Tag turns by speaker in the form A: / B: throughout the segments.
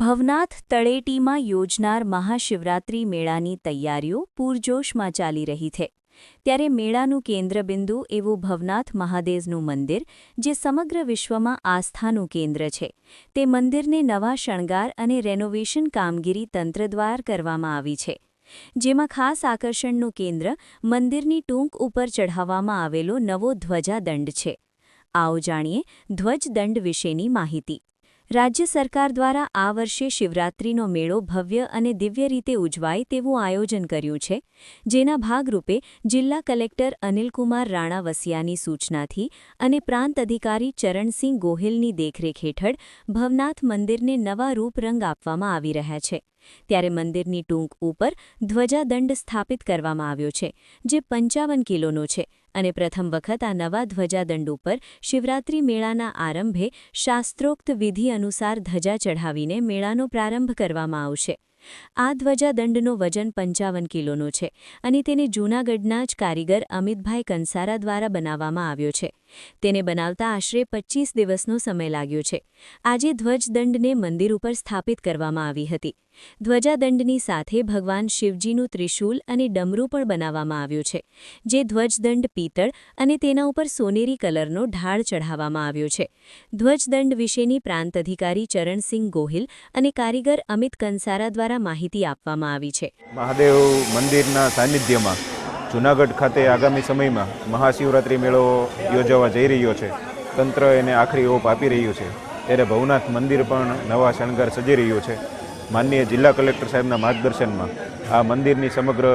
A: ભવનાથ તળેટીમાં યોજનાર મહાશિવરાત્રિ મેળાની તૈયારીઓ પૂરજોશમાં ચાલી રહી છે. ત્યારે મેળાનું કેન્દ્રબિંદુ એવું ભવનાથ મહાદેવનું મંદિર, જે સમગ્ર વિશ્વમાં આસ્થાનું કેન્દ્ર છે. તે મંદિરને નવા શણગાર અને રેનોવેશન કામગીરી તંત્ર દ્વારા કરવામાં આવી છે. જેમાં ખાસ આકર્ષણનું કેન્દ્ર મંદિરની ટૂંક ઉપર ચઢાવવામાં આવેલો નવો ધ્વજાદંડ છે. આવો જાણીએ ધ્વજદંડ વિશેની માહિતી. રાજ્ય સરકાર દ્વારા આ વર્ષે શિવરાત્રિનો મેળો ભવ્ય અને દિવ્ય રીતે ઉજવાય તેવું આયોજન કર્યું છે, જેના ભાગરૂપે જિલ્લા કલેક્ટર અનિલકુમાર રાણા વસિયાની સૂચનાથી અને પ્રાંત અધિકારી ચરણસિંહ ગોહિલની દેખરેખ હેઠળ ભવનાથ મંદિરને નવા રૂપરંગ આપવામાં આવી રહ્યા છે. ત્યારે મંદિરની ટૂંક ઉપર ધ્વજાદંડ સ્થાપિત કરવામાં આવ્યો છે, જે પંચાવન કિલોનો છે અને પ્રથમ વખત આ નવા ધ્વજાદંડ ઉપર શિવરાત્રિ મેળાના આરંભે શાસ્ત્રોક્ત વિધિ અનુસાર ધજા ચઢાવીને મેળાનો પ્રારંભ કરવામાં આવશે. આ ધ્વજાદંડનો વજન પંચાવન કિલોનો છે અને તેને જૂનાગઢના જ કારીગર અમિતભાઈ કંસારા દ્વારા બનાવવામાં આવ્યો છે. તેને બનાવતા આશરે પચીસ દિવસનો સમય લાગ્યો છે. આજે ધ્વજદંડને મંદિર ઉપર સ્થાપિત કરવામાં આવી હતી. ધ્વજાદંડની સાથે ભગવાન શિવજીનું ત્રિશૂલ અને ડમરું પણ બનાવવામાં આવ્યું છે, જે ધ્વજદંડ પિત્તળ અને તેના ઉપર સોનેરી કલરનો ઢાળ ચઢાવવામાં આવ્યો છે. ધ્વજદંડ વિશેની પ્રાંત અધિકારી ચરણસિંહ ગોહિલ અને કારીગર અમિત કંસારા દ્વારા માહિતી આપવામાં આવી છે.
B: મહાદેવ મંદિરના સાનિધ્યમાં જૂનાગઢ ખાતે આગામી સમયમાં મહાશિવરાત્રિ મેળો યોજાવા જઈ રહ્યો છે. તંત્ર એને આખરી ઓપ આપી રહ્યું છે. ત્યારે ભવનાથ મંદિર પણ નવા શણગાર સજી રહ્યું છે. માનનીય જિલ્લા કલેક્ટર સાહેબના માર્ગદર્શનમાં આ મંદિરની સમગ્ર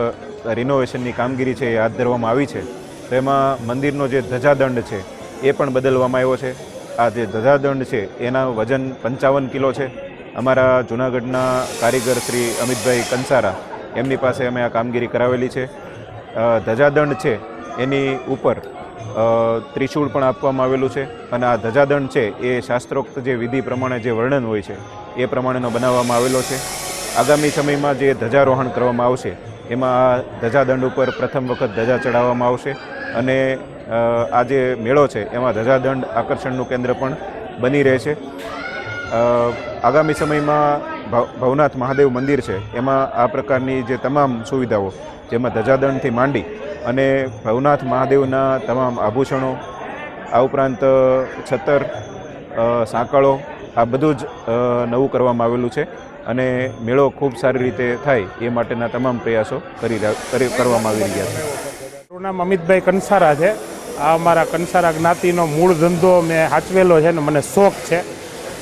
B: રિનોવેશનની કામગીરી છે એ હાથ ધરવામાં આવી છે. તો એમાં મંદિરનો જે ધજાદંડ છે એ પણ બદલવામાં આવ્યો છે. આ જે ધજાદંડ છે એના વજન પંચાવન કિલો છે. અમારા જૂનાગઢના કારીગર શ્રી અમિતભાઈ કંસારા એમની પાસે અમે આ કામગીરી કરાવેલી છે. ધજાદંડ છે એની ઉપર ત્રિશૂળ પણ આપવામાં આવેલું છે અને આ ધજાદંડ છે એ શાસ્ત્રોક્ત જે વિધિ પ્રમાણે જે વર્ણન હોય છે, એ પ્રમાણેનો બનાવવામાં આવેલો છે. આગામી સમયમાં જે ધજારોહણ કરવામાં આવશે, એમાં આ ધજાદંડ ઉપર પ્રથમ વખત ધજા ચડાવવામાં આવશે અને આ જે મેળો છે, એમાં ધજાદંડ આકર્ષણનું કેન્દ્ર પણ બની રહે છે આગામી સમયમાં ભવનાથ મહાદેવ મંદિર છે. એમાં આ પ્રકારની જે તમામ સુવિધાઓ, જેમાં ધજાદંડથી માંડી અને ભવનાથ મહાદેવના તમામ આભૂષણો, આ ઉપરાંત છતર સાંકળો, આ બધું જ નવું કરવામાં આવેલું છે અને મેળો ખૂબ સારી રીતે થાય એ માટેના તમામ પ્રયાસો કરી કરવામાં આવી રહ્યા છે.
C: મારું નામ અમિતભાઈ કંસારા છે. આ અમારા કંસારા જ્ઞાતિનો મૂળ ધંધો મેં હાચવેલો છે ને મને શોખ છે.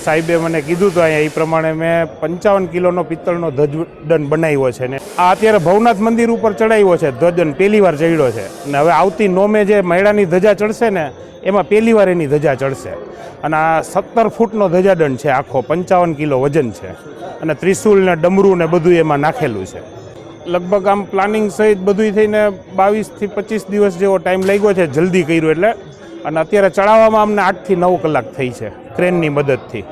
C: સાહેબે મને કીધું હતું અહીંયા એ પ્રમાણે મેં પંચાવન કિલોનો પિત્તળનો ધ્વજદંડ બનાવ્યો છે ને આ અત્યારે ભવનાથ મંદિર ઉપર ચડાવ્યો છે ધ્વજદંડ પહેલી વાર ચડ્યો છે. ને હવે આવતી નોમે જે મહિડાની ધજા ચડશે ને, એમાં પહેલી વાર એની ધજા ચડશે. અને આ સત્તર ફૂટનો ધજાદંડ છે આખો, પંચાવન કિલો વજન છે. અને ત્રિશુલ ને ડમરું ને બધું એમાં નાખેલું છે. લગભગ આમ પ્લાનિંગ સહિત બધું થઈને બાવીસથી પચીસ દિવસ જેવો ટાઈમ લાગ્યો છે, જલ્દી કર્યું એટલે અને અત્યારે ચડાવવામાં અમને આઠથી નવ કલાક થઈ છે ક્રેનની મદદથી.